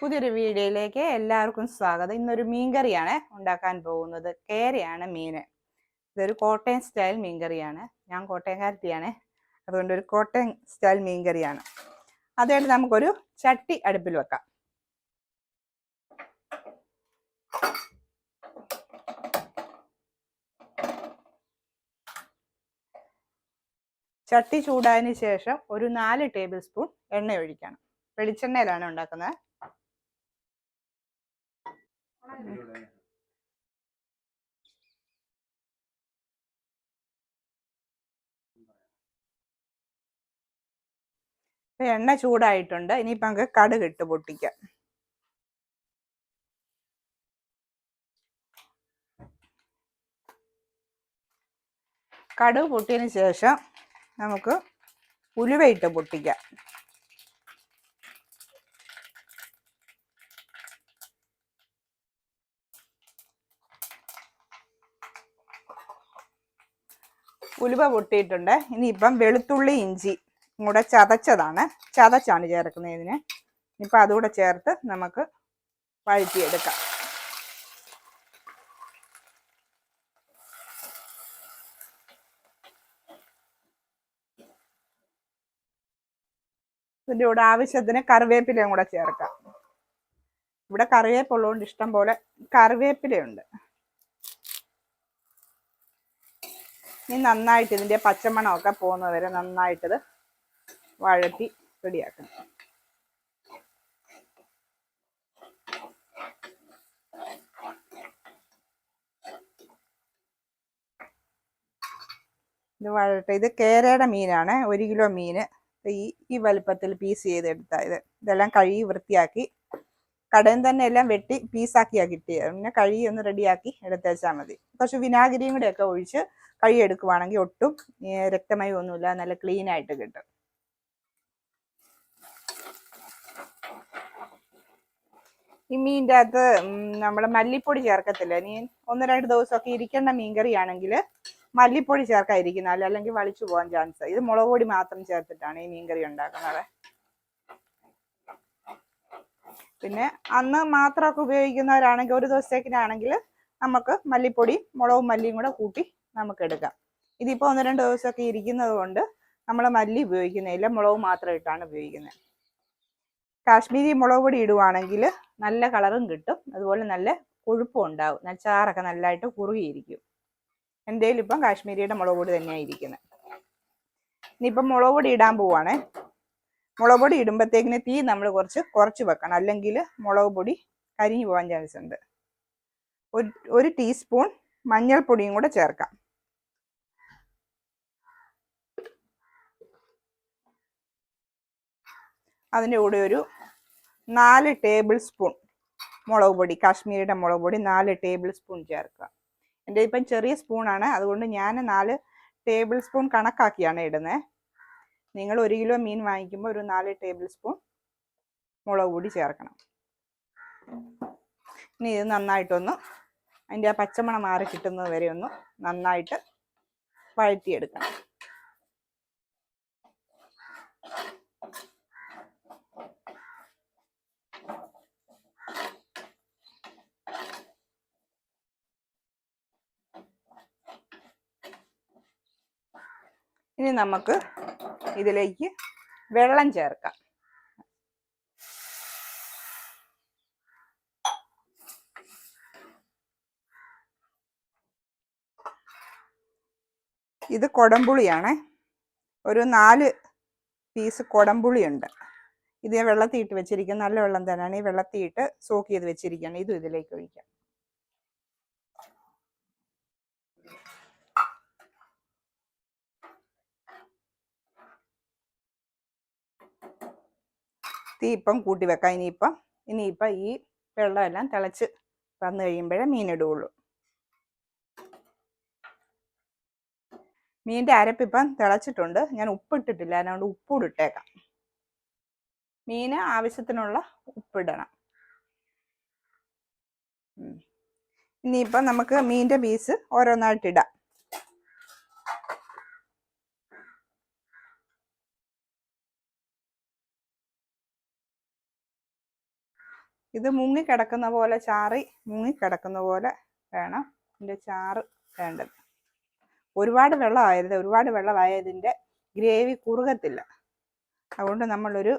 പുതിയൊരു വീഡിയോയിലേക്ക് എല്ലാവർക്കും സ്വാഗതം. ഇന്നൊരു മീൻകറിയാണ് ഉണ്ടാക്കാൻ പോകുന്നത്. കേരയാണ് മീന് ഇതൊരു കോട്ടയം സ്റ്റൈൽ മീൻകറിയാണ്. ഞാൻ കോട്ടയംകാരത്തിയാണ് അതുകൊണ്ട് ഒരു കോട്ടയം സ്റ്റൈൽ മീൻകറിയാണ്. അതുകൊണ്ട് നമുക്കൊരു ചട്ടി അടുപ്പിൽ വെക്കാം. ചട്ടി ചൂടായതിനു ശേഷം ഒരു നാല് ടേബിൾ സ്പൂൺ എണ്ണ ഒഴിക്കണം. വെളിച്ചെണ്ണയിലാണ് ഉണ്ടാക്കുന്നത്. എണ്ണ ചൂടായിട്ടുണ്ട്. ഇനിയിപ്പോ നമുക്ക് കടുക് ഇട്ട് പൊട്ടിക്കാം. കടുക് പൊട്ടിയതിന് ശേഷം നമുക്ക് ഉലുവയിട്ട് പൊട്ടിക്കാം. ഉലുവ പൊട്ടിയിട്ടുണ്ട്. ഇനിയിപ്പം വെളുത്തുള്ളി ഇഞ്ചി കൂടെ ചതച്ചതാണ്. ചതച്ചാണ് ചേർക്കുന്നത് ഇതിന്. ഇപ്പം അതുകൂടെ ചേർത്ത് നമുക്ക് വഴറ്റിയെടുക്കാം. ഇതിന്റെ കൂടെ ആവശ്യത്തിന് കറിവേപ്പിലയും കൂടെ ചേർക്കാം. ഇവിടെ കറിവേപ്പുള്ളതുകൊണ്ട് ഇഷ്ടം പോലെ കറിവേപ്പിലയുണ്ട്. ഇനി നന്നായിട്ട് ഇതിന്റെ പച്ചമണമൊക്കെ പോകുന്നത് വരെ നന്നായിട്ടത് വഴറ്റി റെഡിയാക്കണം. ഇത് വഴട്ടെ ഇത് കേരയുടെ മീനാണ്. ഒരു കിലോ മീന്. ഈ ഈ വലുപ്പത്തിൽ പീസ് ചെയ്തെടുത്ത ഇത്. ഇതെല്ലാം കഴുകി വൃത്തിയാക്കി കടയിൽ തന്നെ എല്ലാം വെട്ടി പീസാക്കിയാ കിട്ടിയത്. പിന്നെ കഴുകി ഒന്ന് റെഡിയാക്കി എടുത്തേച്ചാൽ മതി. കുറച്ച് വിനാഗിരിയും കൂടെ ഒക്കെ ഒഴിച്ച് കഴുകി എടുക്കുവാണെങ്കിൽ ഒട്ടും രക്തമയം ഒന്നുമില്ല. നല്ല ക്ലീൻ ആയിട്ട് കിട്ടും. ഈ മീന്റെ അകത്ത് നമ്മൾ മല്ലിപ്പൊടി ചേർക്കത്തില്ല? ഇനി ഒന്ന് രണ്ട് ദിവസമൊക്കെ ഇരിക്കേണ്ട മീൻകറി ആണെങ്കിൽ മല്ലിപ്പൊടി ചേർക്കാതിരിക്കുന്ന അല്ലെങ്കിൽ വളിച്ചു പോകാൻ ചാൻസ് ഇത് മുളക് പൊടി മാത്രം ചേർത്തിട്ടാണ് ഈ മീൻകറി ഉണ്ടാക്കുന്നത്. പിന്നെ അന്ന് മാത്രമൊക്കെ ഉപയോഗിക്കുന്നവരാണെങ്കിൽ ഒരു ദിവസത്തേക്കിനാണെങ്കിൽ നമുക്ക് മല്ലിപ്പൊടി മുളകും മല്ലിയും കൂടെ കൂട്ടി നമുക്ക് എടുക്കാം. ഇതിപ്പോൾ ഒന്ന് രണ്ട് ദിവസമൊക്കെ ഇരിക്കുന്നത് കൊണ്ട് നമ്മൾ മല്ലി ഉപയോഗിക്കുന്നില്ല മുളക് മാത്രം ഇട്ടാണ് ഉപയോഗിക്കുന്നത് കാശ്മീരി മുളക് പൊടി ഇടുവാണെങ്കിൽ നല്ല കളറും കിട്ടും അതുപോലെ നല്ല കൊഴുപ്പും ഉണ്ടാവും നല്ല നല്ലതായിട്ട് കുറുകിയിരിക്കും. എന്റെ ഇപ്പം കാശ്മീരിയുടെ മുളക് പൊടി തന്നെയാണ് ഇരിക്കുന്നത് ഇനിയിപ്പം മുളക് പൊടി ഇടാൻ പോവാണേ. മുളക് പൊടി ഇടുമ്പോഴത്തേക്കിന് തീ നമ്മൾ കുറച്ച് കുറച്ച് വെക്കണം. അല്ലെങ്കിൽ മുളക് പൊടി കരിഞ്ഞു പോകാൻ ചാൻസ് ഉണ്ട്. ഒരു ഒരു ടീസ്പൂൺ മഞ്ഞൾപ്പൊടിയും കൂടെ ചേർക്കാം. അതിന്റെ കൂടെ ഒരു നാല് ടേബിൾ സ്പൂൺ മുളക് പൊടി കാശ്മീരിയുടെ മുളക് പൊടി നാല് ടേബിൾ സ്പൂൺ ചേർക്കുക. എന്റെ ഇപ്പം ചെറിയ സ്പൂണാണ് അതുകൊണ്ട് ഞാൻ നാല് ടേബിൾ സ്പൂൺ കണക്കാക്കിയാണ് ഇടുന്നത് നിങ്ങൾ ഒരു കിലോ മീൻ വാങ്ങിക്കുമ്പോൾ ഒരു നാല് ടേബിൾ സ്പൂൺ മുളക് പൊടി ചേർക്കണം. ഇനി ഇത് നന്നായിട്ടൊന്ന് അതിന്റെ ആ പച്ചമണം മാറി കിട്ടുന്നത് വരെ ഒന്ന് നന്നായിട്ട് വഴറ്റിയെടുക്കണം. ഇനി നമുക്ക് ഇതിലേക്ക് വെള്ളം ചേർക്കാം. ഇത് കൊടംപുളിയാണ്. ഒരു നാല് പീസ് കൊടംപുളിയുണ്ട്. ഇത് ഞാൻ വെച്ചിരിക്കും നല്ല വെള്ളം തന്നെയാണ്. ഈ വെള്ളത്തിയിട്ട് സോക്ക് ചെയ്ത് വെച്ചിരിക്കുകയാണ്. ഇതും ഇതിലേക്ക് ഒഴിക്കാം. തീ ഇപ്പം കൂട്ടി വെക്കാം. ഇനിയിപ്പം ഇനിയിപ്പം ഈ വെള്ളമെല്ലാം തിളച്ച് വന്നു കഴിയുമ്പോഴേ മീനിടുകയുള്ളൂ മീനിന്റെ അരപ്പിപ്പം തിളച്ചിട്ടുണ്ട്. ഞാൻ ഉപ്പിട്ടിട്ടില്ല. അതുകൊണ്ട് ഉപ്പൂടെ ഇട്ടേക്കാം. മീന് ആവശ്യത്തിനുള്ള ഉപ്പിടണം. ഇനിയിപ്പം നമുക്ക് മീനിന്റെ പീസ് ഓരോന്നായിട്ട് ഇത് മുങ്ങിക്കിടക്കുന്ന പോലെ ചാറി മുങ്ങിക്കിടക്കുന്ന പോലെ വേണം ഇതിന്റെ ചാറ് വേണ്ടത്. ഒരുപാട് വെള്ളമായത് ഒരുപാട് വെള്ളമായ ഇതിന്റെ ഗ്രേവി കുറുകത്തില്ല. അതുകൊണ്ട് നമ്മളൊരു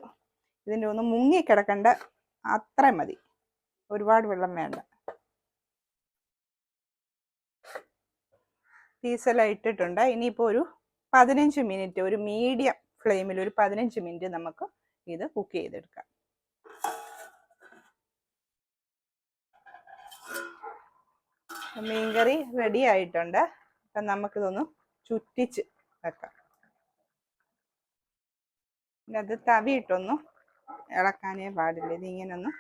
ഇതിന്റെ ഒന്ന് മുങ്ങിക്കിടക്കേണ്ട അത്രയും മതി. ഒരുപാട് വെള്ളം വേണ്ട. പീസെല്ലാം ഇട്ടിട്ടുണ്ട്. ഇനിയിപ്പോൾ ഒരു പതിനഞ്ച് മിനിറ്റ് ഒരു മീഡിയം ഫ്ലെയിമിൽ ഒരു പതിനഞ്ച് മിനിറ്റ് നമുക്ക് ഇത് കുക്ക് ചെയ്തെടുക്കാം. മീൻകറി റെഡി ആയിട്ടുണ്ട്. അപ്പം നമുക്കിതൊന്ന് ചുറ്റിച്ച് വെക്കാം. അത് തവിയിട്ടൊന്നും ഇളക്കാനേ പാടില്ല. ഇതിങ്ങനെ ഒന്ന്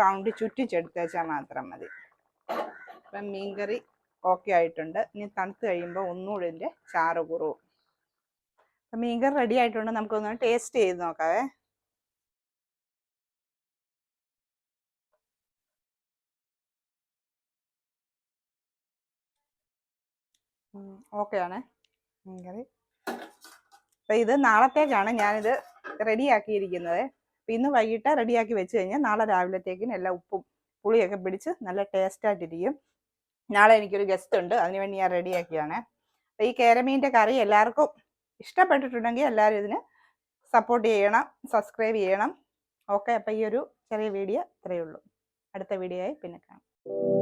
റൗണ്ട് ചുറ്റിച്ചെടുത്ത് വെച്ചാൽ മാത്രം മതി. അപ്പം മീൻകറി ഓക്കെ ആയിട്ടുണ്ട്. ഇനി തണുത്ത് കഴിയുമ്പോൾ ഒന്നുകൂടി ഇതിന്റെ ചാറ് കുറവും. അപ്പം മീൻകറി റെഡി ആയിട്ടുണ്ട് നമുക്കൊന്ന് ടേസ്റ്റ് ചെയ്ത് നോക്കാവേ. ഓക്കെ ആണ്. മീൻകറി അപ്പം ഇത് നാളത്തേക്കാണ് ഞാനിത് റെഡിയാക്കിയിരിക്കുന്നത്. അപ്പം ഇന്ന് വൈകിട്ട് റെഡിയാക്കി വെച്ച് കഴിഞ്ഞാൽ നാളെ രാവിലത്തേക്കിന് എല്ലാ ഉപ്പും പുളിയൊക്കെ പിടിച്ച് നല്ല ടേസ്റ്റായിട്ടിരിക്കും നാളെ എനിക്കൊരു ഗസ്റ്റ് ഉണ്ട് അതിനുവേണ്ടി ഞാൻ ഞാൻ റെഡിയാക്കിയാണ് അപ്പം ഈ കേരമീന്റെ കറി എല്ലാവർക്കും ഇഷ്ടപ്പെട്ടിട്ടുണ്ടെങ്കിൽ എല്ലാവരും ഇതിന് സപ്പോർട്ട് ചെയ്യണം സബ്സ്ക്രൈബ് ചെയ്യണം. ഓക്കെ അപ്പം ഈ ഒരു ചെറിയ വീഡിയോ ഇത്രയേ ഉള്ളൂ. അടുത്ത വീഡിയോ ആയി പിന്നെ കാണാം.